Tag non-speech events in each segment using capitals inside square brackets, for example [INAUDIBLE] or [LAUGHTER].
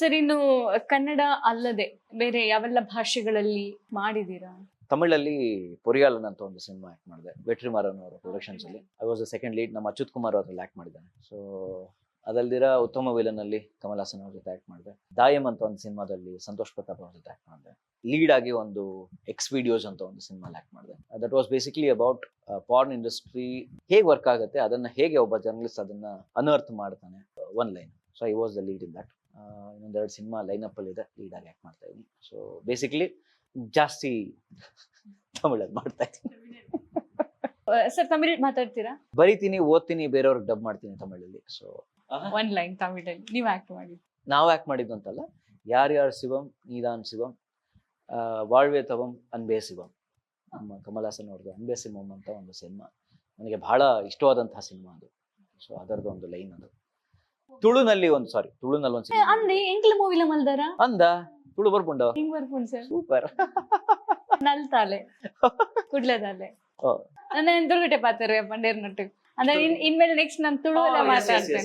Sir ಇನ್ನು ಕನ್ನಡ ಅಲ್ಲದೆ ಬೇರೆ ಯಾವೆಲ್ಲ ಭಾಷೆಗಳಲ್ಲಿ ಮಾಡಿದೀರಾ ತಮಿಳಲ್ಲಿ ಪೊರಿಯಾಲನ್ ಅಂತ ಒಂದು ಸಿನಿಮಾ ಆಕ್ಟ್ ಮಾಡಿದೆ. ವೆಟ್ರಿಮಾರನ್ ಅವರ ಪ್ರೊಡಕ್ಷನ್ಸ್ ಅಲ್ಲಿ. I was the second lead ನಮ್ಮ ಅಚ್ಯುತ್ ಕುಮಾರ್ ಅವರಲ್ಲಿ ಆಕ್ಟ್ ಮಾಡಿದ್ದಾನೆ. ಸೊ ಅದಲ್ದಿರ ಉತ್ತಮ ವಿಲನ್ ಅಲ್ಲಿ ಕಮಲ್ ಹಾಸನ್ ಅವ್ರ ಜೊತೆ ಆಕ್ಟ್ ಮಾಡಿದೆ. ದಾಯಂ ಅಂತ ಒಂದು ಸಿನಿಮಾದಲ್ಲಿ ಸಂತೋಷ್ ಪ್ರತಾಪ್ ಅವ್ರ ಜೊತೆ ಆಕ್ಟ್ ಮಾಡಿದೆ. ಲೀಡ್ ಆಗಿ ಒಂದು ಎಕ್ಸ್ ವಿಡಿಯೋಸ್ ಅಂತ ಒಂದು ಸಿನಿಮಾ ಆಕ್ಟ್ ಮಾಡಿದೆ. That was basically about porn industry ಹೇಗೆ ವರ್ಕ್ ಆಗುತ್ತೆ ಅದನ್ನ ಹೇಗೆ ಒಬ್ಬ ಜರ್ನಲಿಸ್ಟ್ ಅದನ್ನ ಅನರ್ಥ್ ಮಾಡ್ತಾನೆ one line so I was the lead in that ಇನ್ನೊಂದೆರಡು ಸಿನಿಮಾ ಲೈನ್ ಅಪ್ ಅಲ್ಲಿ ಇದೆ ಲೀಡ್ ಆಗಿ ಆಕ್ಟ್ ಮಾಡ್ತಾ ಇದ್ದೀನಿ. ಸೊ ಬೇಸಿಕಲಿ ಜಾಸ್ತಿ [LAUGHS] ತಮಿಳಲ್ಲಿ ಮಾಡ್ತಾ ಇದ್ದೀನಿ. [LAUGHS] ಸರ್ ತಮಿಳ್ ಮಾತಾಡ್ತೀರಾ? ಬರಿತೀನಿ ಓದ್ತೀನಿ ಬೇರೆಯವ್ರಿಗೆ ಡಬ್ ಮಾಡ್ತೀನಿ ತಮಿಳಲ್ಲಿ. ಸೊ ಒನ್ ಲೈನ್ ತಮಿಳಲ್ಲಿ. ನೀವು ಆಕ್ಟ್ ಮಾಡಿ ನಾವು ಆಕ್ಟ್ ಮಾಡಿದ್ದು ಅಂತಲ್ಲ ಯಾರ್ಯಾರು ಶಿವಂ ನೀದಾನ್ ಶಿವಂ ವಾಳ್ವೆ ತವಂ ಅನ್ಬೇ ಶಿವಂ. ನಮ್ಮ ಕಮಲಾಸನ್ ಹಾಸನ್ ಅವ್ರದ್ದು ಅನ್ಬೇ ಸಿಂಹಂ ಅಂತ ಒಂದು ಸಿನಿಮಾ ನನಗೆ ಬಹಳ ಇಷ್ಟವಾದಂತಹ ಸಿನಿಮಾ ಅದು. ಸೊ ಅದರದ್ದು ಒಂದು ಲೈನ್ ಅದು. ತುಳುನಲ್ಲಿ ಒಂದು ಸಾರಿ ತುಳುನಲ್ಲಿ ಒಂದು ಅಂದೆ ಎಂಕ್ಲ ಮೂವಿಲ ಮಲ್ದಾರ? ಅಂದ? ತುಳು ಬರ್ಕೊಂಡು ಹಿಂಗ್ ಬರ್ಕೊಂಡು ಸರ್ ಸೂಪರ್ ನಲ್ತಾಲೆ. ಕುಡ್ಲದಾಲೆ. ನನ್ನ ಎದುರುಗಡೆ ಪಾತಾರೆ ಪಂಡೇರ್ ನಟ್ಟು ಅಂದ್ರೆ ಇನ್ ಇನ್ಮೇಲೆ ನೆಕ್ಸ್ಟ್ ನಾನು ತುಳು ಮಾತಾಡ್ತೇನೆ.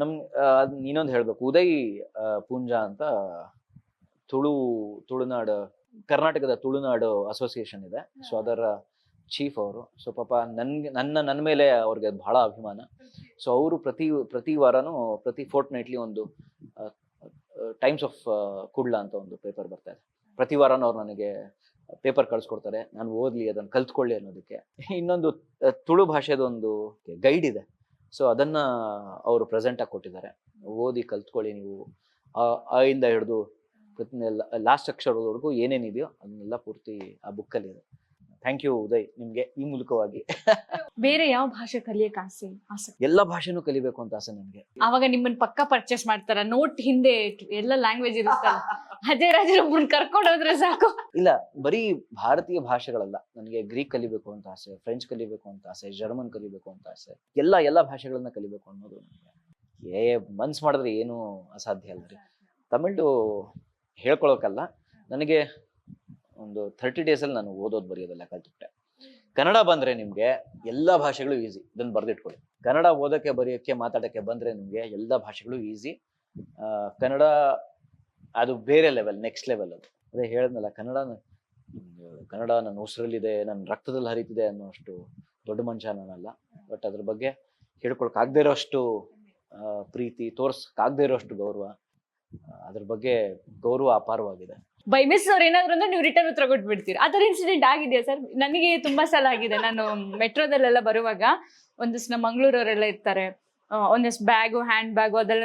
ನಮ್ ಆ, ಅದ್ ಇನ್ನೊಂದು ಹೇಳ್ಬೇಕು. ಉದಯ್ ಪೂಂಜಾ ಅಂತ ತುಳು ತುಳುನಾಡು ಕರ್ನಾಟಕದ ತುಳುನಾಡು ಅಸೋಸಿಯೇಷನ್ ಇದೆ. ಸೊ ಅದರ ಚೀಫ್ ಅವರು. ಸೊ ಪಾಪ ನನಗೆ, ನನ್ನ ನನ್ನ ಮೇಲೆ ಅವ್ರಿಗೆ ಬಹಳ ಅಭಿಮಾನ. ಸೊ ಅವರು ಪ್ರತಿ ಪ್ರತಿ ವಾರನೂ, ಪ್ರತಿ ಫೋರ್ಟ್ ನೈಟ್ಲಿ ಒಂದು ಟೈಮ್ಸ್ ಆಫ್ ಕುಡ್ಲ ಅಂತ ಒಂದು ಪೇಪರ್ ಬರ್ತಾ ಇದೆ. ಪ್ರತಿ ವಾರನೂ ಅವ್ರು ನನಗೆ ಪೇಪರ್ ಕಳ್ಸ್ಕೊಡ್ತಾರೆ. ನಾನು ಓದ್ಲಿ, ಅದನ್ನು ಕಲ್ತ್ಕೊಳ್ಳಿ ಅನ್ನೋದಕ್ಕೆ. ಇನ್ನೊಂದು ತುಳು ಭಾಷೆದ ಒಂದು ಗೈಡ್ ಇದೆ. ಸೊ ಅದನ್ನು ಅವರು ಪ್ರೆಸೆಂಟ್ ಆಗಿ ಕೊಟ್ಟಿದ್ದಾರೆ. ಓದಿ, ಕಲ್ತ್ಕೊಳ್ಳಿ ನೀವು. ಆ ಇಂದ ಹಿಡಿದು ಲಾಸ್ಟ್ ಅಕ್ಷರದವರೆಗೂ ಏನೇನಿದೆಯೋ ಅದನ್ನೆಲ್ಲ ಪೂರ್ತಿ ಆ ಬುಕ್ಕಲ್ಲಿ ಇದೆ. ಥ್ಯಾಂಕ್ ಯು ಉದಯ್ ನಿಮ್ಗೆ ಈ ಮೂಲಕವಾಗಿ. ಬೇರೆ ಯಾವ ಭಾಷೆ ಕಲಿಯಕ್ ಆಸೆ ಆಸೆ ಎಲ್ಲ ಭಾಷೆನೂ ಕಲಿಬೇಕು ಅಂತ ಆಸೆ ನನಗೆ. ಅವಾಗ ನಿಮ್ಮನ್ನ ಪಕ್ಕ ಪರ್ಚೇಸ್ ಮಾಡ್ತಾರ? ನೋಟ್ ಹಿಂದೆ ಎಲ್ಲ ಲ್ಯಾಂಗ್ವೇಜ್ ಇರುತ್ತಲ್ಲ. ಅಜಯ್ ರಾಜರೊಬ್ಬರನ್ನ ಕರ್ಕೊಂಡು ಹೋದ್ರೆ ಸಾಕು. ಇಲ್ಲ ಬರೀ ಭಾರತೀಯ ಭಾಷೆಗಳಲ್ಲ. ನನಗೆ ಗ್ರೀಕ್ ಕಲಿಬೇಕು ಅಂತ ಆಸೆ ಫ್ರೆಂಚ್ ಕಲಿಬೇಕು ಅಂತ ಆಸೆ ಜರ್ಮನ್ ಕಲಿಬೇಕು ಅಂತ ಆಸೆ. ಎಲ್ಲ ಎಲ್ಲ ಭಾಷೆಗಳನ್ನ ಕಲಿಬೇಕು ಅನ್ನೋದು ನನಗೆ. ಏ ಮನ್ಸ್ ಮಾಡಿದ್ರೆ ಏನು ಅಸಾಧ್ಯ ಅಲ್ಲ ರೀ ತಮಿಳು ಹೇಳ್ಕೊಳಕಲ್ಲ ನನಗೆ ಒಂದು ಥರ್ಟಿ ಡೇಸಲ್ಲಿ ನಾನು ಓದೋದು ಬರೆಯೋದೆಲ್ಲ ಕಲ್ತ್ಬಿಟ್ಟೆ. ಕನ್ನಡ ಬಂದ್ರೆ ನಿಮಗೆ ಎಲ್ಲ ಭಾಷೆಗಳು ಈಸಿ ಇದನ್ನು ಬರೆದಿಟ್ಕೊಳ್ಳಿ. ಕನ್ನಡ ಓದಕ್ಕೆ ಬರೆಯೋಕ್ಕೆ ಮಾತಾಡೋಕ್ಕೆ ಬಂದ್ರೆ ನಿಮಗೆ ಎಲ್ಲ ಭಾಷೆಗಳು ಈಸಿ ಕನ್ನಡ ಅದು ಬೇರೆ ಲೆವೆಲ್ ನೆಕ್ಸ್ಟ್ ಲೆವೆಲ್ ಅದು. ಅದೇ ಹೇಳಿದ್ನಲ್ಲ ಕನ್ನಡ ಕನ್ನಡ ನನ್ನ ಉಸಿರಲ್ಲಿದೆ ನನ್ನ ರಕ್ತದಲ್ಲಿ ಹರಿತಿದೆ ಅನ್ನೋ ಅಷ್ಟು ದೊಡ್ಡ ಮನುಷ್ಯ ನಾನಲ್ಲ. ಬಟ್ ಅದ್ರ ಬಗ್ಗೆ ಹೇಳ್ಕೊಳಕ್ಕಾಗದೇ ಆಗದೆ ಇರೋಷ್ಟು ಪ್ರೀತಿ ತೋರ್ಸಕ್ಕಾಗದೇ ಇರೋಷ್ಟು ಗೌರವ ಅದ್ರ ಬಗ್ಗೆ ಗೌರವ ಅಪಾರವಾಗಿದೆ. ಬೈ ಮಿಸ್ ಅವ್ರು ಏನಾದ್ರು ಅಂದ್ರೆ ನೀವು ರಿಟರ್ನ್ ಉತ್ತರ ಕೊಟ್ಬಿಡ್ತೀರಿ. ಅದರ ಇನ್ಸಿಡೆಂಟ್ ಆಗಿದೆಯಾ ಸರ್ ನನಗೆ ತುಂಬಾ ಸಲ ಆಗಿದೆ. ನಾನು ಮೆಟ್ರೋದಲ್ಲೆಲ್ಲ ಬರುವಾಗ ಒಂದಿಷ್ಟು ನಮ್ಮ ಮಂಗಳೂರವರೆಲ್ಲ ಇರ್ತಾರೆ. ಆ, ಒಂದಿಷ್ಟು ಬ್ಯಾಗು ಹ್ಯಾಂಡ್ ಬ್ಯಾಗು ಅದೆಲ್ಲ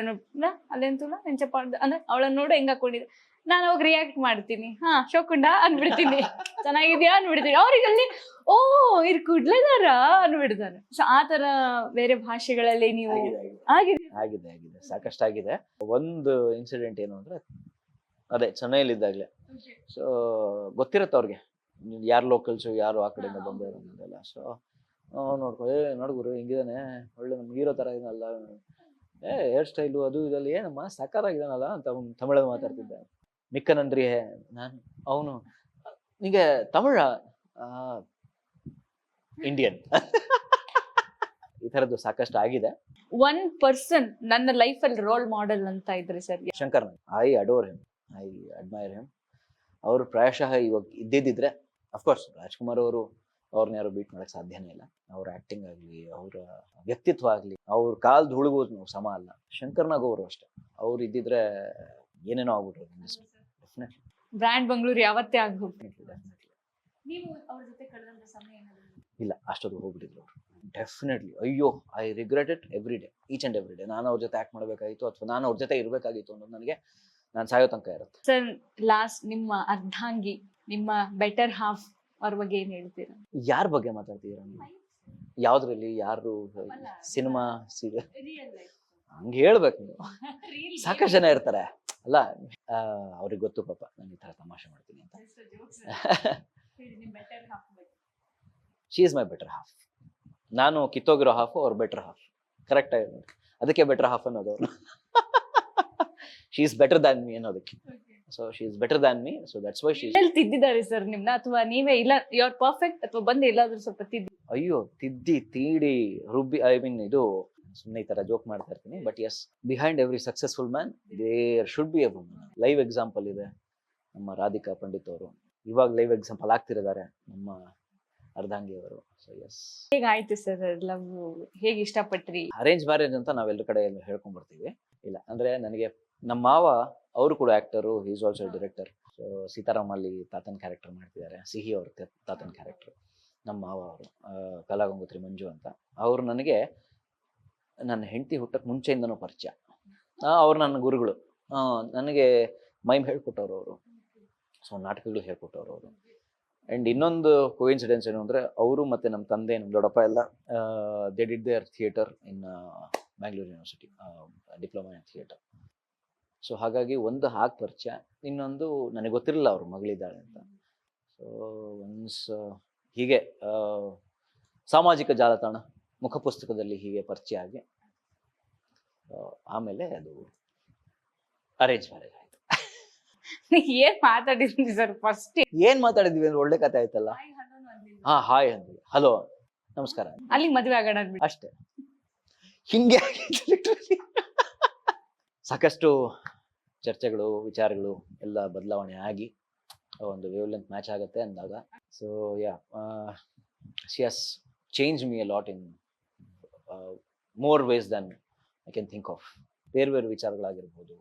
ಅಲ್ಲೆಂತೂ ನೆಂಚಪ್ಪ ಅಂದ್ರೆ ಅವಳನ್ನ ನೋಡು ಹೆಂಗ್ ಹಾಕೊಂಡಿದ್ದೆ. ನಾನು ಅವಾಗ ರಿಯಾಕ್ಟ್ ಮಾಡ್ತೀನಿ. ಹಾ ಶೋಕುಂಡ ಅಂದ್ಬಿಡ್ತೀನಿ. ಚೆನ್ನಾಗಿದ್ಯಾ? ಅನ್ಬಿಡ್ತೀನಿ ಅವ್ರಿಗೆ ಅಲ್ಲಿ ಓ ಇರ್ ಕುಡ್ಲೇದಾರ? ಅಂದ್ಬಿಡ್ತಾರೆ. ಸೊ ಆ ತರ ಬೇರೆ ಭಾಷೆಗಳಲ್ಲಿ ನೀವು ಆಗಿದೆ ಆಗಿದೆ. ಆಗಿದೆ. ಸಾಕಷ್ಟು ಆಗಿದೆ. ಒಂದು ಇನ್ಸಿಡೆಂಟ್ ಏನು ಅಂದ್ರೆ ಅದೇ ಚೆನ್ನೈಲಿದ್ದಾಗಲೇ ಸೊ ಗೊತ್ತಿರತ್ತೆ ಅವ್ರಿಗೆ. ಯಾರು ಲೋಕಲ್ಸು ಯಾರು ಆ ಕಡೆಯಿಂದ ಬಂದವರು ಅನ್ನೋದೆಲ್ಲ. ಸೊ ನೋಡ್ಕೊ. ಏ ನೋಡ್ಗುರು ಹಿಂಗಿದಾನೆ. ಒಳ್ಳೆ ನಮ್ಗೆ ಹೀರೋ ಥರ ಇದನ್ನಲ್ಲ ಏ ಹೇರ್ ಸ್ಟೈಲು ಅದು ಇದೆಲ್ಲ ಏನಮ್ಮ? ಸಾಕಾರಾಗಿದ್ದಾನಲ್ಲ ಅಂತ ಅವ್ನು ತಮಿಳಲ್ಲಿ ಮಾತಾಡ್ತಿದ್ದೆ. ನನ್ರಿ ನಾನು ಅವನು ನಿಮಗೆ ತಮಿಳ ಇಂಡಿಯನ್ ಈ ಥರದ್ದು ಸಾಕಷ್ಟು ಆಗಿದೆ. ಒನ್ ಪರ್ಸನ್ ನನ್ನ ಲೈಫಲ್ಲಿ ರೋಲ್ ಮಾಡೆಲ್ ಅಂತ ಇದ್ರಿ sir Shankar I adore him I admire him ಅವರು ಪ್ರಾಯಶಃ ಇವಾಗ ಇದ್ದಿದ್ದಿದ್ರೆ ಅಫ್ಕೋರ್ಸ್ ರಾಜ್ಕುಮಾರ್ ಅವರು ಅವ್ರನ್ನ ಯಾರು ಬೀಟ್ ಮಾಡಕ್ ಸಾಧ್ಯನೇ ಇಲ್ಲ. ಅವ್ರ ಆಕ್ಟಿಂಗ್ ಆಗಲಿ ಅವರ ವ್ಯಕ್ತಿತ್ವ ಆಗಲಿ ಅವ್ರ ಕಾಲ್ ಧೂಳಿಗೂ ನಾವು ಸಮ ಅಲ್ಲ. ಶಂಕರ್ನಾಗ್ ಅವರು ಅಷ್ಟೇ. ಅವ್ರು ಇದ್ದಿದ್ರೆ ಏನೇನೋ ಆಗ್ಬಿಟ್ರು ಡೆಫಿನೆಟ್ಲಿ ಬ್ರ್ಯಾಂಡ್ ಬೆಂಗಳೂರು ಯಾವತ್ತೇ ಆಗಿ ನೀವು ಅವ್ರ ಜೊತೆ ಕಳೆದಂತ ಸಮಯ ಇಲ್ಲ ಅಷ್ಟೊಂದು ಹೋಗ್ಬಿಟ್ಟಿದ್ರು ಅವರು. ಡೆಫಿನೆಟ್ಲಿ ಅಯ್ಯೋ I regret it every day each and every day ನಾನು ಅವ್ರ ಜೊತೆ ಆ್ಯಕ್ಟ್ ಮಾಡಬೇಕಾಗಿತ್ತು ಅಥವಾ ನಾನು ಅವ್ರ ಜೊತೆ ಇರಬೇಕಾಗಿತ್ತು ಅನ್ನೋದು ನನಗೆ ನಾನು ಸಾಯೋ ತನಕ ಇರುತ್ತೆ. ಸರ್ ಲಾಸ್ಟ್ ನಿಮ್ಮ ಅರ್ಧಾಂಗಿ ನಿಮ್ಮ ಬೆಟರ್ ಹಾಫ್ ಅವ್ರ ಬಗ್ಗೆ ಏನ್ ಹೇಳ್ತೀರಾ? ಯಾರ ಬಗ್ಗೆ ಮಾತಾಡ್ತೀರಾ ನೀವು? ಯಾವ್ದ್ರಲ್ಲಿ ಯಾರು ಸಿನಿಮಾ ಸೀರಿಯಲ್ ಹಂಗೆ ಹೇಳ್ಬೇಕು ನೀವು. [LAUGHS] ಸಾಕಷ್ಟು ಜನ ಇರ್ತಾರೆ. ಅಲ್ಲ ಅವ್ರಿಗೆ ಗೊತ್ತು ಪಾಪ ನಾನು ಈ ಥರ ತಮಾಷೆ ಮಾಡ್ತೀನಿ ಅಂತ. She is my better half ನಾನು ಕಿತ್ತೋಗಿರೋ ಹಾಫು ಅವ್ರ ಬೆಟರ್ ಹಾಫ್ ಕರೆಕ್ಟ್ ಆಗಿ ನೋಡಿ ಅದಕ್ಕೆ ಬೆಟರ್ ಹಾಫ್ ಅನ್ನೋದು ಅವ್ರು. [LAUGHS] She is better than me ಅನ್ನೋದಕ್ಕೆ. So she is better than me so that's why she ಎಲ್ಲಿ ತಿದ್ದಿದ್ದಾರೆ ಸರ್ ನಿಮ್ನ ಅಥವಾ ನೀವೇ ಇಲ್ಲ ಯು ಆರ್ ಪರ್ಫೆಕ್ಟ್ ಅಥವಾ ಬಂದು ಎಲ್ಲಾದ್ರೂ ಸ್ವಲ್ಪ ತಿದ್ದಿ ಅಯ್ಯೋ ತಿದ್ದಿ ತೀಡಿ ರುಬ್ಬಿ ಐ ಮೀನ್ ಇದು ಸುಮ್ಮನೆ ಈ ತರ ಜೋಕ್ ಮಾಡ್ತಾ ಇರ್ತೀನಿ. But yes behind every successful man there should be a woman live example ಇದೆ ನಮ್ಮ ರಾಧಿಕಾ ಪಂಡಿತ್ ಅವರು. ಇವಾಗ ಲೈವ್ ಎಕ್ಸಾಂಪಲ್ ಆಗ್ತಿರಿದ್ದಾರೆ ನಮ್ಮ ಅರ್ಧಾಂಗಿ ಅವರು. ಸೊ ಎಸ್ ಹೇಗಾಯ್ತು ಸರ್ ಲವ್ ಹೇಗೆ ಇಷ್ಟಪಟ್ರಿ? ಅರೇಂಜ್ ಮ್ಯಾರೇಜ್ ಅಂತ ನಾವೆಲ್ಲರ ಕಡೆ ಹೇಳ್ಕೊಂಡ್ಬರ್ತೀವಿ ಹೇಳ್ಕೊಂಡ್ ಇಲ್ಲ ಅಂದ್ರೆ ನನಗೆ ನಮ್ಮ ಮಾವ, ಅವರು ಕೂಡ actor is also director so Sitaram ಅಲ್ಲಿ ತಾತನ್ ಕ್ಯಾರೆಕ್ಟರ್ ಮಾಡ್ತಿದ್ದಾರೆ. ಸಿಹಿ ಅವ್ರ ತಾತನ ತಾತನ್ ಕ್ಯಾರೆಕ್ಟರ್ ನಮ್ಮ ಮಾವ ಅವರು ಕಲಾಗಂಗೋತ್ರಿ ಮಂಜು ಅಂತ. ಅವರು ನನಗೆ ನನ್ನ ಹೆಂಡತಿ ಹುಟ್ಟಕ್ಕೆ ಮುಂಚೆಯಿಂದನೂ ಪರಿಚಯ. ಅವ್ರು ನನ್ನ ಗುರುಗಳು. ನನಗೆ ಮೈಮ್ ಹೇಳ್ಕೊಟ್ಟವ್ರು ಅವರು. ಸೊ ನಾಟಕಗಳು ಹೇಳ್ಕೊಟ್ಟವ್ರು ಅವರು. ಆ್ಯಂಡ್ ಇನ್ನೊಂದು ಕೋಇನ್ಸಿಡೆನ್ಸ್ ಏನು ಅಂದರೆ, ಅವರು ಮತ್ತು ನಮ್ಮ ತಂದೆ ನಮ್ಮ ದೊಡ್ಡಪ್ಪ ಎಲ್ಲ they did their theatre in Bangalore university diploma in theatre so ಹಾಗಾಗಿ ಒಂದು ಹಾಗೆ ಪರಿಚಯ. ಇನ್ನೊಂದು ನನಗೆ ಗೊತ್ತಿರಲಿಲ್ಲ ಅವರು ಮಗಳಿದ್ದಾಳೆ ಅಂತ. ಸೊ ಒನ್ಸ್ ಹೀಗೆ ಸಾಮಾಜಿಕ ಜಾಲತಾಣ ಮುಖಪುಸ್ತಕದಲ್ಲಿ ಹೀಗೆ ಪರಿಚಯ ಆಗಿ ಆಮೇಲೆ ಅದು ಅರೇಂಜ್ ಮ್ಯಾರೇಜ್ ಆಯ್ತು. ಏನ್ ಮಾತಾಡಿದ್ವಿ ಸರ್ ಫಸ್ಟ್ ಏನ್ ಮಾತಾಡಿದ್ವಿ ಅಂದ್ರೆ ಒಳ್ಳೆ ಕತೆ ಆಯ್ತಲ್ಲ? ಹಾ ಹಾಯ್ ಅಂದ್ವಿ ಹಲೋ ನಮಸ್ಕಾರ. ಅಲ್ಲಿ ಮದುವೆ ಆಗೋಣ ಅಷ್ಟೇ. ಹಿಂಗೆ. ಸಾಕಷ್ಟು ಚರ್ಚೆಗಳು, ವಿಚಾರಗಳು ಎಲ್ಲ ಬದಲಾವಣೆ ಆಗಿ ಒಂದು ವೇವ್ ಲೆಂತ್ ಮ್ಯಾಚ್ ಆಗುತ್ತೆ ಅಂದಾಗ. So yeah she has change me a lot in more ways than I can think of ಬೇರೆ ಬೇರೆ ವಿಚಾರಗಳಾಗಿರ್ಬೋದು,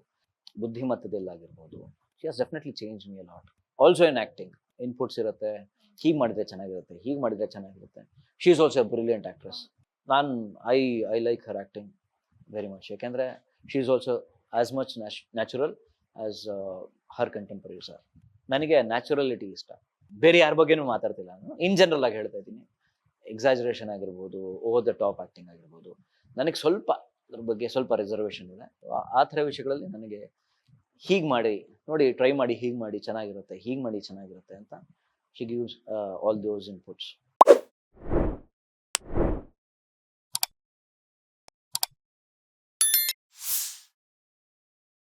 ಬುದ್ಧಿಮತ್ತದಲ್ಲಾಗಿರ್ಬೋದು she has definitely change me a lot also in acting inputs ಇರುತ್ತೆ, ಹೀಗೆ ಮಾಡಿದ್ರೆ ಚೆನ್ನಾಗಿರುತ್ತೆ, ಹೀಗೆ ಮಾಡಿದ್ರೆ ಚೆನ್ನಾಗಿರುತ್ತೆ. She is also brilliant actress ನಾನು I I like her acting very much ಯಾಕೆಂದರೆ she is also as much natural as her contemporaries are ನನಗೆ ನ್ಯಾಚುರಲಿಟಿ ಇಷ್ಟ. ಬೇರೆ ಯಾರ ಬಗ್ಗೆನೂ ಮಾತಾಡ್ತಿಲ್ಲ ನಾನು. ಇನ್ ಜನರಲ್ ಆಗಿ ಹೇಳ್ತಾ ಇದ್ದೀನಿ. ಎಕ್ಸಾಜರೇಷನ್ ಆಗಿರ್ಬೋದು ಓವರ್ ದ ಟಾಪ್ ಆ್ಯಕ್ಟಿಂಗ್ ಆಗಿರ್ಬೋದು. ನನಗೆ ಸ್ವಲ್ಪ ಅದ್ರ ಬಗ್ಗೆ ಸ್ವಲ್ಪ ರಿಸರ್ವೇಷನ್ ಇದೆ. ಆ ಥರ ವಿಷಯಗಳಲ್ಲಿ ನನಗೆ ಹೀಗೆ ಮಾಡಿ, ನೋಡಿ ಟ್ರೈ ಮಾಡಿ ಹೀಗೆ ಮಾಡಿ ಚೆನ್ನಾಗಿರುತ್ತೆ, ಹೀಗೆ ಮಾಡಿ ಚೆನ್ನಾಗಿರುತ್ತೆ ಅಂತ she gives all those inputs